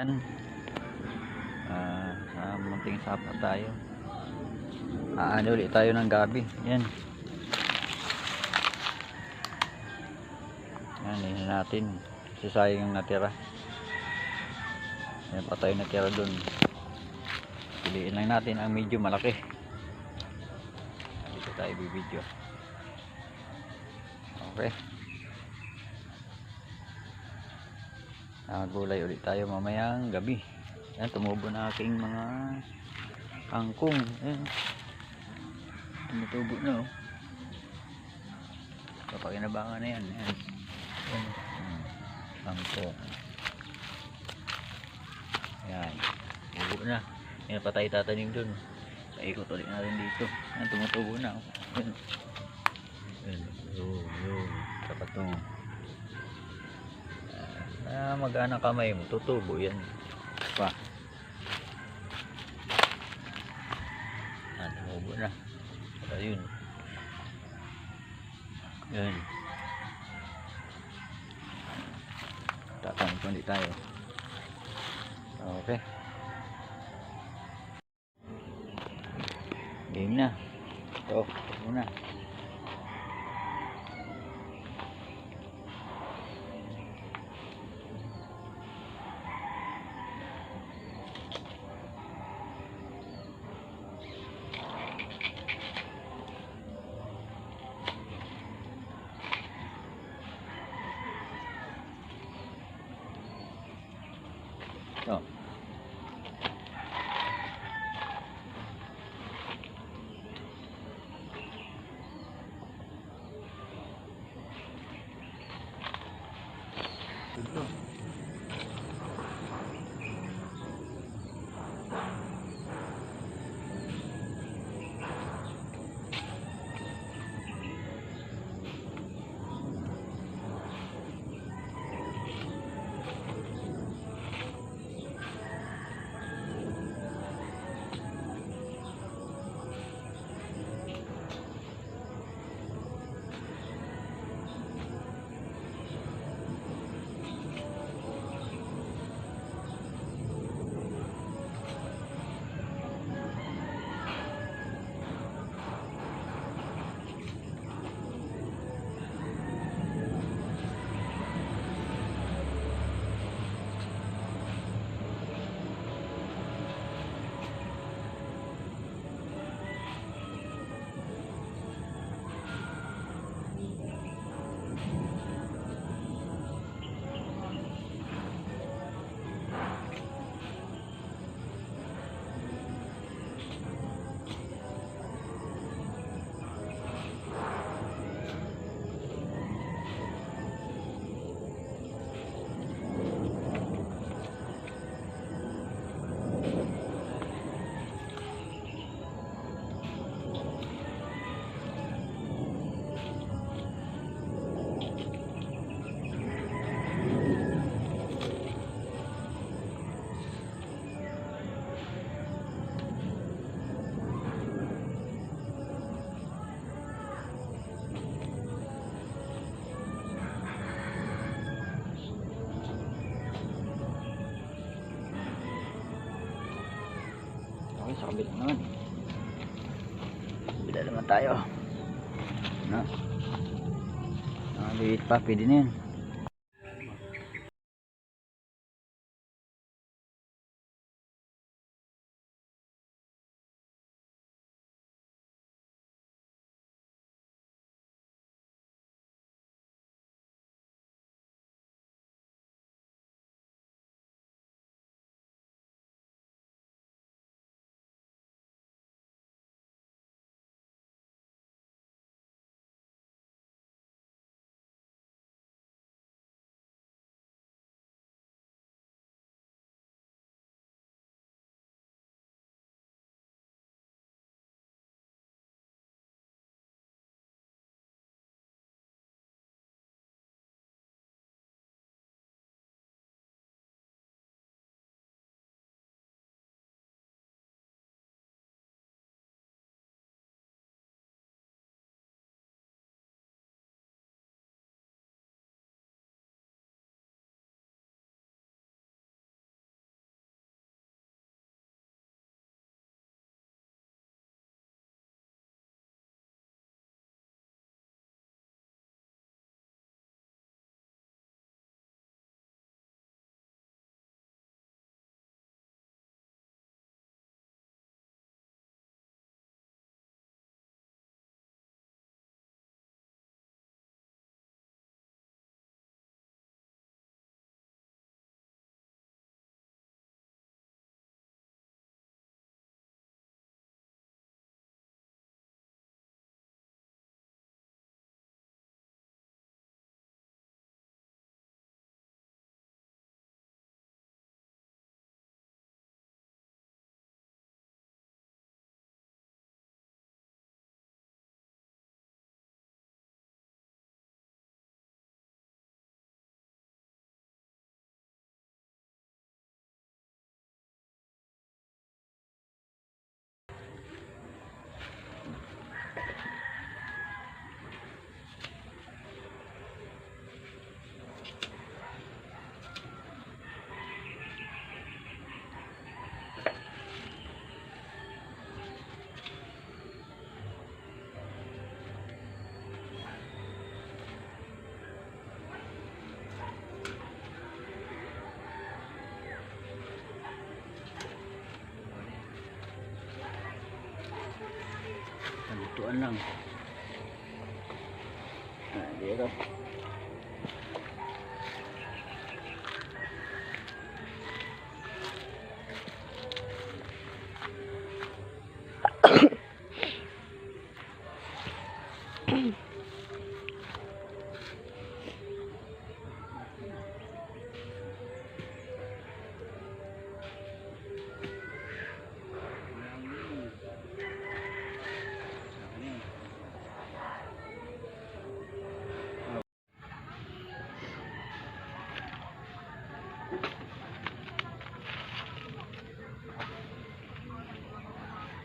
Yan. Ah, sa munting sapa tayo. Aano ulit tayo ng gabi. Yan. Yan, hindi natin. Kasi sayang yung natira. Yan pa tayo natira dun. Piliin lang natin ang medyo malaki. Dito tayo bibidyo. Okay. Ah, gulay ulit tayo mamayang gabi. Yan, tumubo na aking mga kangkong. Yan. Tumutubo na oh. Kapakinabangan na yan. Yan. Hmm. Kangkong. Yan. Tubo na. Yan pa tayo tatanim dun. Paikot ulit natin dito. Yan, tumutubo na. oh. Yan. Yun, yun. Sapat Ah, mag-ana kamay mo, tutubo yan. Pa. Ah, tumubo na. Ayun. Yan. Tatanong pa ulit tayo. Okay. Game na. Ito, ito muna. Kabila naman. Kabila naman tayo. Na. Nakaliit pa, pwede na yan. Kuan lang. Ah, dito.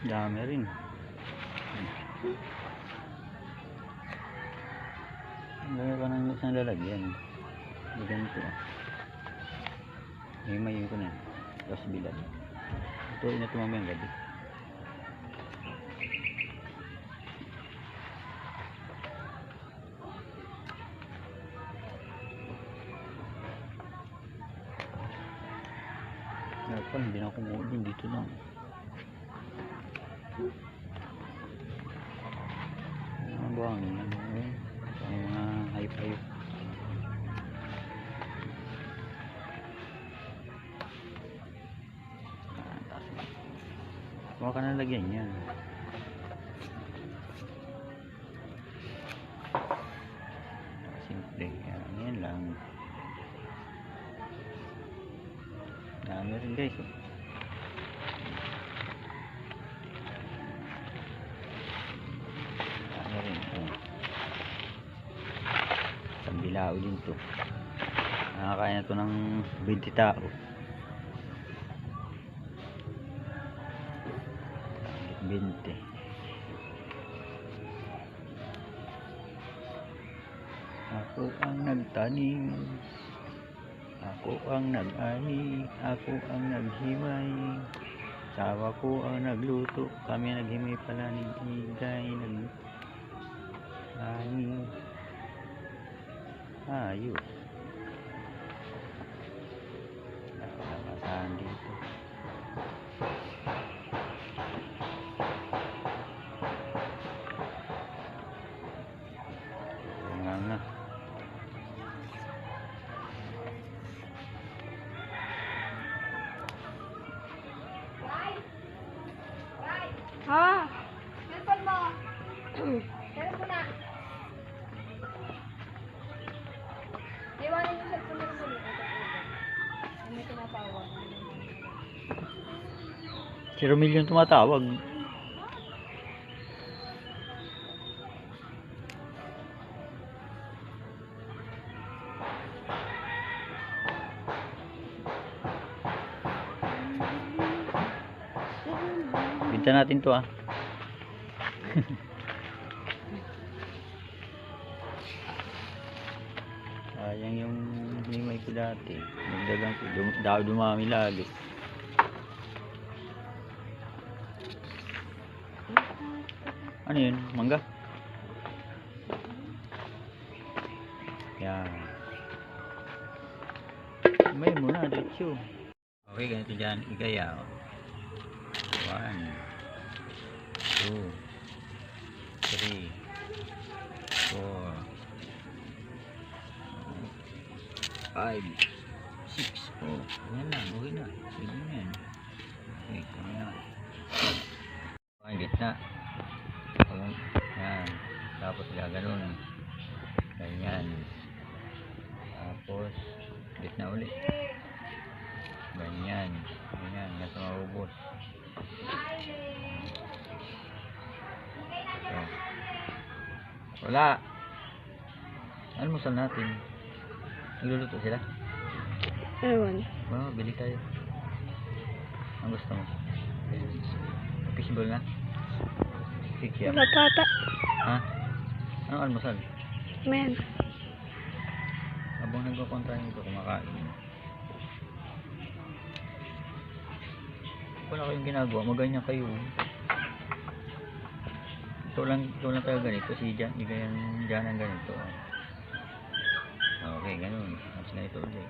Dami rin. Ang dami pa ng isang lalagyan. May ganito. ah. May mayin ko na. Tapos bilad. Ito, ina ito mamayang gabi. Dapat hindi na din dito lang. Ang ano yun? Ang mga hayop-hayop. Na. Huwag ka na lagyan yan. Sambilao din to. Nakakain na to ng 20 tao. 20. Ako ang nagtanim. Ako ang nag-ani. Ako ang naghimay. Sawa ko ang nagluto. Kami naghimay pala ni Igay. Nag Ayos. Nakakasaan dito. Tinatawag? Si Romil yung tumatawag. Binta natin to ah. ko dati. Nagdagang. Dum daw dumami lagi. Ano yun? Mangga? Yan. May muna, diretso. Okay, ganito dyan. Igaya. oh. One. Two. Three. Four. Five. Six. Oh, yan lang. Okay na. Pwede na yan. Okay, kami na. Ang gitna. Yan. Tapos gaganon. Ganyan. Tapos, gitna ulit. Ganyan. Ganyan. Nasa maubos. So. Wala. Almusal natin. Nagluluto sila. Ewan. Wow, bili tayo. Ang gusto mo? Fishball na? Kikiam. Patata. Ha? Anong almusal? Men. Habang nagkukontra nito, kumakain. Wala kayong ginagawa, maganyan kayo. Ito lang, ito lang tayo ganito. Si Jan, ganyan, Jan ang ganito. Okay, ganun. Mas ganito ulit.